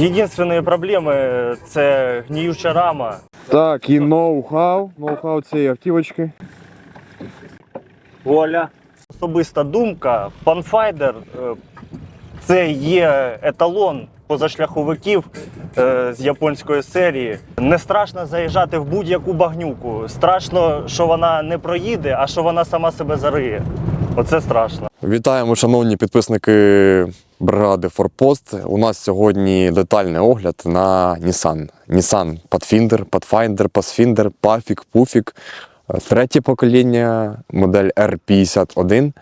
Єдинственні проблеми це гніюча рама. Так, і ноу-хау. Ноу-хау цієї автівочки. Оля. Особиста думка, панфайдер е, це є еталон позашляховиків е, з японської серії. Не страшно заїжджати в будь-яку багнюку. Страшно, що вона не проїде, а що вона сама себе зариє. Оце страшно. Вітаємо, шановні підписники бригади Форпост. У нас сьогодні детальний огляд на Nissan. Nissan Pathfinder, Pathfinder, Pathfinder, Pafik, Pufik. Третє покоління, модель R51.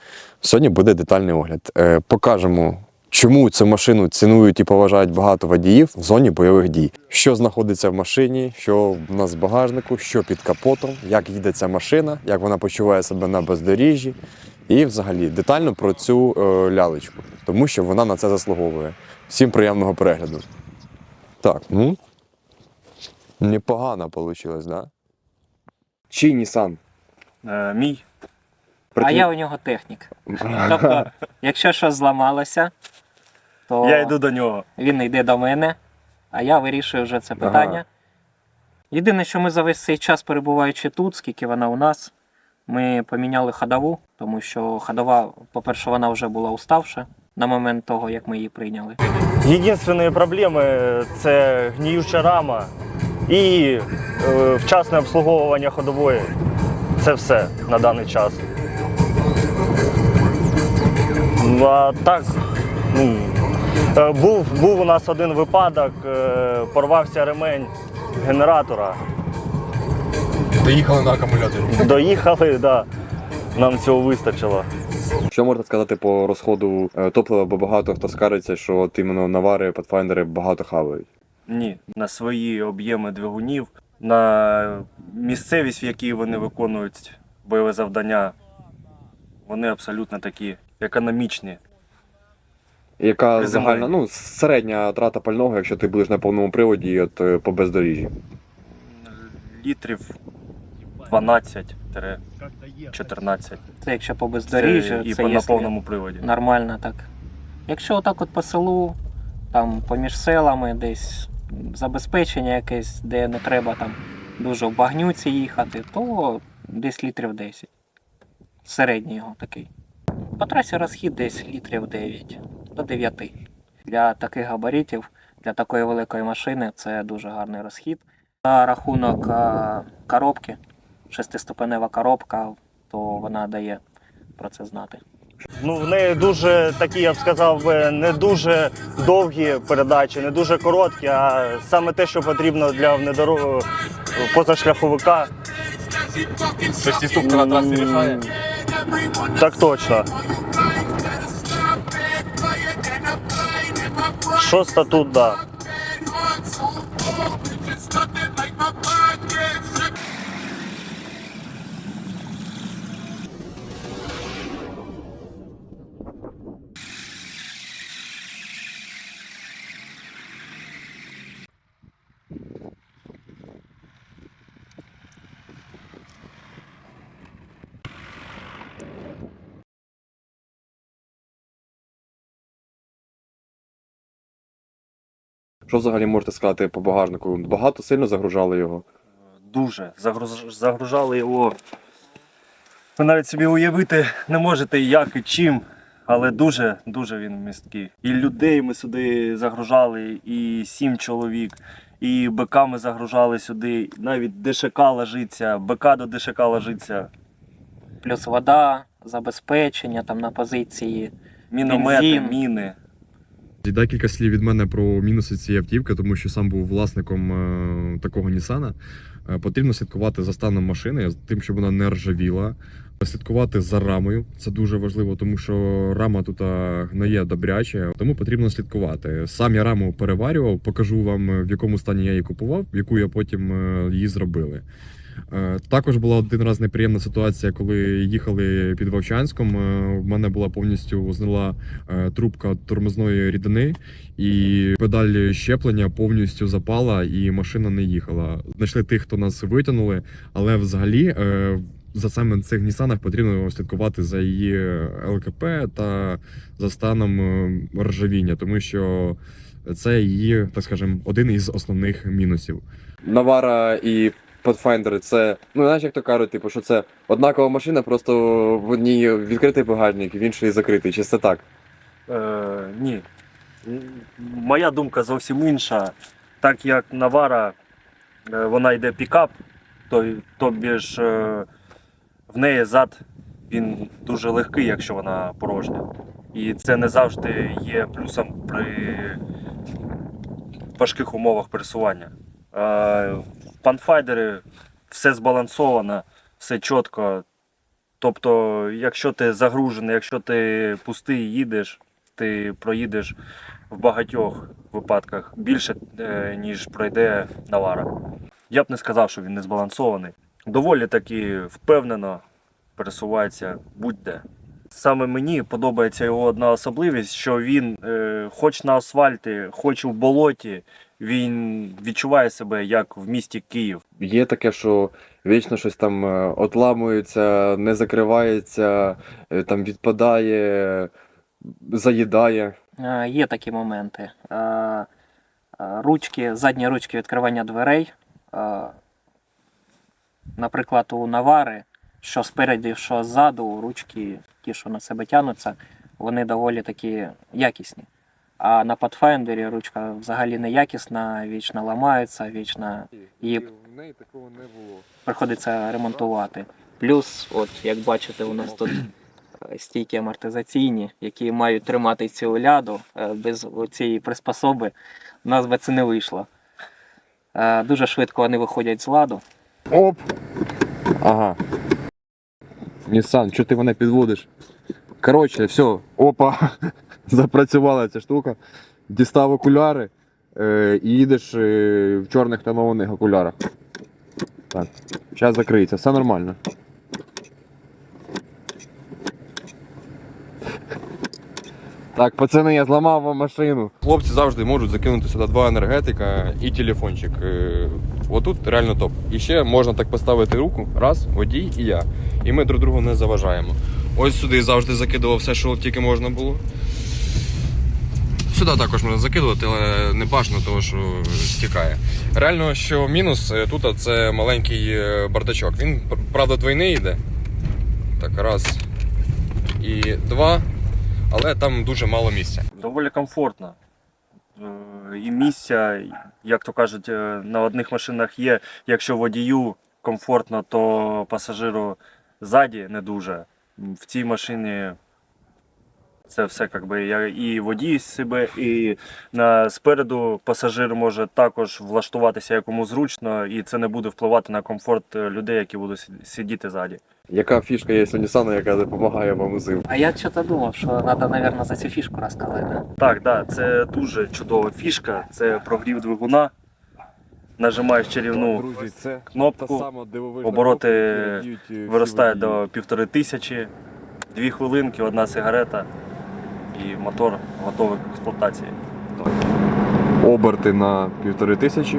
Сьогодні буде детальний огляд. Е, Покажемо, чому цю машину цінують і поважають багато водіїв в зоні бойових дій. Що знаходиться в машині, що в нас в багажнику, що під капотом, як їде ця машина, як вона почуває себе на бездоріжжі. І взагалі детально про цю е, лялечку, тому що вона на це заслуговує. Всім приємного перегляду. Так, ну. Непогано вийшло, да? Чий Nissan? Е, мій. А я у нього технік. Тобто, якщо щось зламалося, то Я йду до нього. він йде до мене, а я вирішую вже це питання. Ага. Єдине, що ми за весь цей час, перебуваючи тут, скільки вона у нас, ми поміняли ходову, тому що ходова, по-перше, вона вже була уставша на момент того, як ми її прийняли. Єдинственні проблеми це гніюча рама і е, вчасне обслуговування ходової. Це все на даний час. Ну, А так, ну, е, був, був у нас один випадок, е, порвався ремень генератора. Доїхали на акумуляторі. Доїхали, да, нам цього вистачило. Що можна сказати по розходу е, топлива, бо багато хто скариться, що от іменно навари, патфайндери багато хавають. Ні, на свої об'єми двигунів, на місцевість, в якій вони виконують бойове завдання, вони абсолютно такі економічні. Яка загальна, ну, середня трата пального, якщо ти будеш на повному приводі і от е, по бездоріжжі. Літрів 12-14. Це якщо по Це і це по, на якщо повному приводі. нормально так. Якщо отак от по селу, там поміж селами десь забезпечення якесь, де не треба там дуже в багнюці їхати, то десь літрів 10. Середній його такий. По трасі розхід десь літрів 9 до 9. Для таких габаритів, для такої великої машини це дуже гарний розхід. За рахунок коробки, шестиступенева коробка, то вона дає про це знати. Ну, в неї дуже такі, я б сказав, не дуже довгі передачі, не дуже короткі, а саме те, що потрібно для внедоро... позашляховика. Шестиступка на трасі рішає. Так точно. Шоста тут, да. Що взагалі можете сказати по багажнику? Багато сильно загружали його. Дуже загруз... загружали його. Ви навіть собі уявити не можете, як і чим, але дуже дуже він місткий. І людей ми сюди загружали, і сім чоловік, і БК ми загружали сюди, навіть ДШК ложиться, БК до ДШК ложиться, Плюс вода, забезпечення там на позиції. міномети, Бензин. міни. Декілька слів від мене про мінуси цієї автівки, тому що сам був власником е, такого Нісана. Е, потрібно слідкувати за станом машини, тим, щоб вона не ржавіла. Слідкувати за рамою. Це дуже важливо, тому що рама тут е, гниє добряче, тому потрібно слідкувати. Сам я раму переварював, покажу вам в якому стані я її купував, яку я потім її зробили. Е, Також була один раз неприємна ситуація, коли їхали під Вовчанськом. Е, В мене була повністю знила е, трубка тормозної рідини, і педаль щеплення повністю запала, і машина не їхала. Знайшли тих, хто нас витягнули, але взагалі. За саме цих Нісанах потрібно слідкувати за її ЛКП та за станом ржавіння, тому що Це її, так скажемо, один із основних мінусів. Навара і Pathfinder це, ну знаєш, як то кажуть, типу, що це однакова машина, просто в одній відкритий багажник, в іншій закритий. Чи це так? Е, ні. Моя думка зовсім інша. Так як Навара, е, вона йде пікап, то, тобі ж е, в неї зад він дуже легкий, якщо вона порожня. І це не завжди є плюсом при важких умовах пересування. В все збалансовано, все чітко. Тобто, якщо ти загружений, якщо ти пустий їдеш, ти проїдеш в багатьох випадках більше, е, ніж пройде Навара. Я б не сказав, що він не збалансований. Доволі таки впевнено пересувається будь-де. Саме мені подобається його одна особливість, що він, е, хоч на асфальті, хоч у болоті, він відчуває себе як в місті Київ. Є таке, що вічно щось там е, отламується, не закривається, е, там відпадає, заїдає. Е, Є такі моменти. Е, е, Ручки, задні ручки відкривання дверей. е, Наприклад, у Навари, що спереді, що ззаду, ручки, ті, що на себе тягнуться, вони доволі такі якісні. А на Pathfinder ручка взагалі не якісна, вічно ламаються, вічно її приходиться ремонтувати. Плюс, от як бачите, у нас тут е, стійки амортизаційні, які мають тримати цю ляду. Е, Без цієї приспособи у нас би це не вийшло. Е, Дуже швидко вони виходять з ладу. Оп! Ага. Нісан, що ти мене підводиш? Коротше, все, опа, запрацювала ця штука. Дістав окуляри е, і їдеш е, в чорних тонованих окулярах. Так, зараз закриється, все нормально. Так, пацани, я зламав вам машину. Хлопці завжди можуть закинути сюди два енергетика і телефончик. Е, Отут реально топ. І ще можна так поставити руку, раз, водій і я. І ми друг другу не заважаємо. Ось сюди завжди закидував все, що тільки можна було. Сюди також можна закидувати, але не бажано, тому що стікає. Реально, що мінус е, тут це маленький е, бардачок. Він, правда, двойний йде. Так, раз і два. Але там дуже мало місця. доволі комфортно. Е, І місця, як то кажуть, на одних машинах є. Якщо водію комфортно, то пасажиру ззаді не дуже. В цій машині це все як би я- і водій себе, і на спереду пасажир може також влаштуватися якому зручно, і це не буде впливати на комфорт е, людей, які будуть сидіти ззаді. Яка фішка є у Нісана, яка допомагає вам у зиму? А я щось думав, що треба, мабуть, за цю фішку розказати. Да? Так, да, це дуже чудова фішка. Це прогрів двигуна. Нажимаєш чарівну Друзі, це кнопку, обороти е, виростає до півтори тисячі, дві хвилинки, одна сигарета і мотор готовий к експлуатації. оберти на півтори тисячі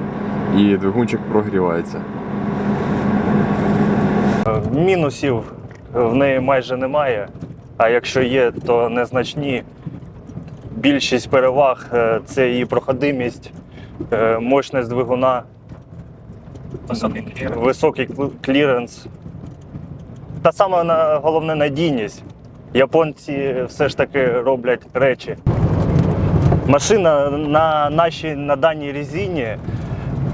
і двигунчик прогрівається. Мінусів в неї майже немає, а якщо є, то незначні. Більшість переваг е, це її проходимість, е, мощність двигуна, високий кл- кліренс. Та саме головне надійність. Японці все ж таки роблять речі. Машина на нашій на даній резині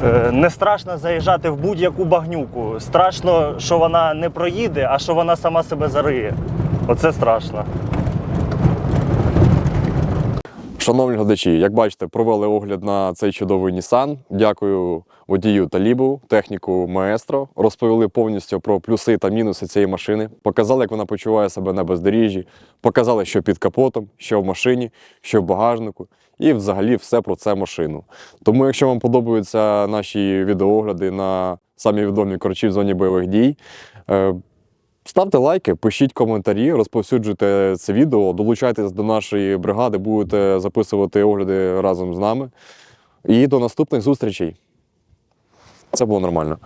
Е, Не страшно заїжджати в будь-яку багнюку. Страшно, що вона не проїде, а що вона сама себе зариє. Оце страшно. Шановні глядачі, як бачите, провели огляд на цей чудовий Nissan. Дякую водію Талібу, техніку Маестро. Розповіли повністю про плюси та мінуси цієї машини. Показали, як вона почуває себе на бездоріжжі. Показали, що під капотом, що в машині, що в багажнику, і взагалі все про це машину. Тому, якщо вам подобаються наші відеоогляди на самі відомі корчі в зоні бойових дій. Ставте лайки, пишіть коментарі, розповсюджуйте це відео, долучайтесь до нашої бригади, будете записувати огляди разом з нами. І до наступних зустрічей. Це було нормально.